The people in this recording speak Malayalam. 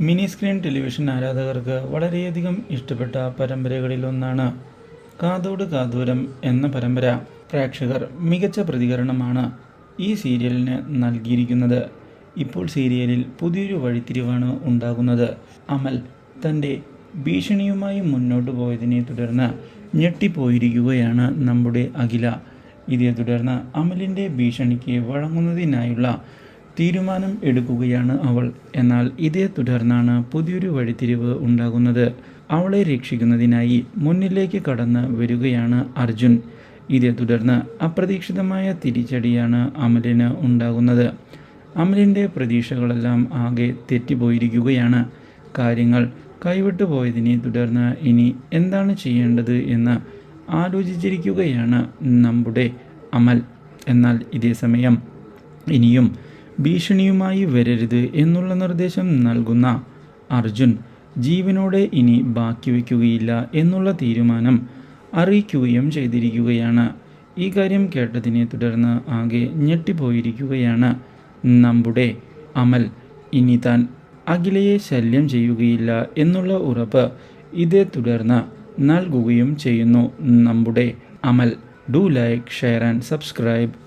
മിനി സ്ക്രീൻ ടെലിവിഷൻ ആരാധകർക്ക് വളരെയധികം ഇഷ്ടപ്പെട്ട പരമ്പരകളിലൊന്നാണ് കാതോട് കാതൂരം എന്ന പരമ്പര. പ്രേക്ഷകർ മികച്ച പ്രതികരണമാണ് ഈ സീരിയലിന് നൽകിയിരിക്കുന്നത്. ഇപ്പോൾ സീരിയലിൽ പുതിയൊരു വഴിത്തിരിവാണ് ഉണ്ടാകുന്നത്. അമൽ തന്റെ ഭീഷണിയുമായി മുന്നോട്ട് പോയതിനെ തുടർന്ന് ഞെട്ടിപ്പോയിരിക്കുകയാണ് നമ്മുടെ അഖില. ഇതേ തുടർന്ന് അമലിന്റെ ഭീഷണിക്ക് വഴങ്ങുന്നതിനായുള്ള തീരുമാനം എടുക്കുകയാണ് അവൾ. എന്നാൽ ഇതേ തുടർന്നാണ് പുതിയൊരു വഴിത്തിരിവ് ഉണ്ടാകുന്നത്. അവളെ രക്ഷിക്കുന്നതിനായി മുന്നിലേക്ക് കടന്ന് വരികയാണ് അർജുൻ. ഇതേ തുടർന്ന് അപ്രതീക്ഷിതമായ തിരിച്ചടിയാണ് അമലിന് ഉണ്ടാകുന്നത്. അമലിന്റെ പ്രതീക്ഷകളെല്ലാം ആകെ തെറ്റിപ്പോയിരിക്കുകയാണ്. കാര്യങ്ങൾ കൈവിട്ടു പോയതിനെ തുടർന്ന് ഇനി എന്താണ് ചെയ്യേണ്ടത് എന്ന് ആലോചിച്ചിരിക്കുകയാണ് നമ്മുടെ അമൽ. എന്നാൽ ഇതേ സമയം ഇനിയും ഭീഷണിയുമായി വരരുത് എന്നുള്ള നിർദ്ദേശം നൽകുന്ന അർജുൻ ജീവനോടെ ഇനി ബാക്കി വയ്ക്കുകയില്ല എന്നുള്ള തീരുമാനം അറിയിക്കുകയും ചെയ്തിരിക്കുകയാണ്. ഈ കാര്യം കേട്ടതിനെ തുടർന്ന് ആകെ ഞെട്ടിപ്പോയിരിക്കുകയാണ് നമ്മുടെ അമൽ. ഇനി താൻ അഖിലയെ ശല്യം ചെയ്യുകയില്ല എന്നുള്ള ഉറപ്പ് ഇതേ തുടർന്ന് നൽകുകയും ചെയ്യുന്നു നമ്മുടെ Amal. Do like share and subscribe.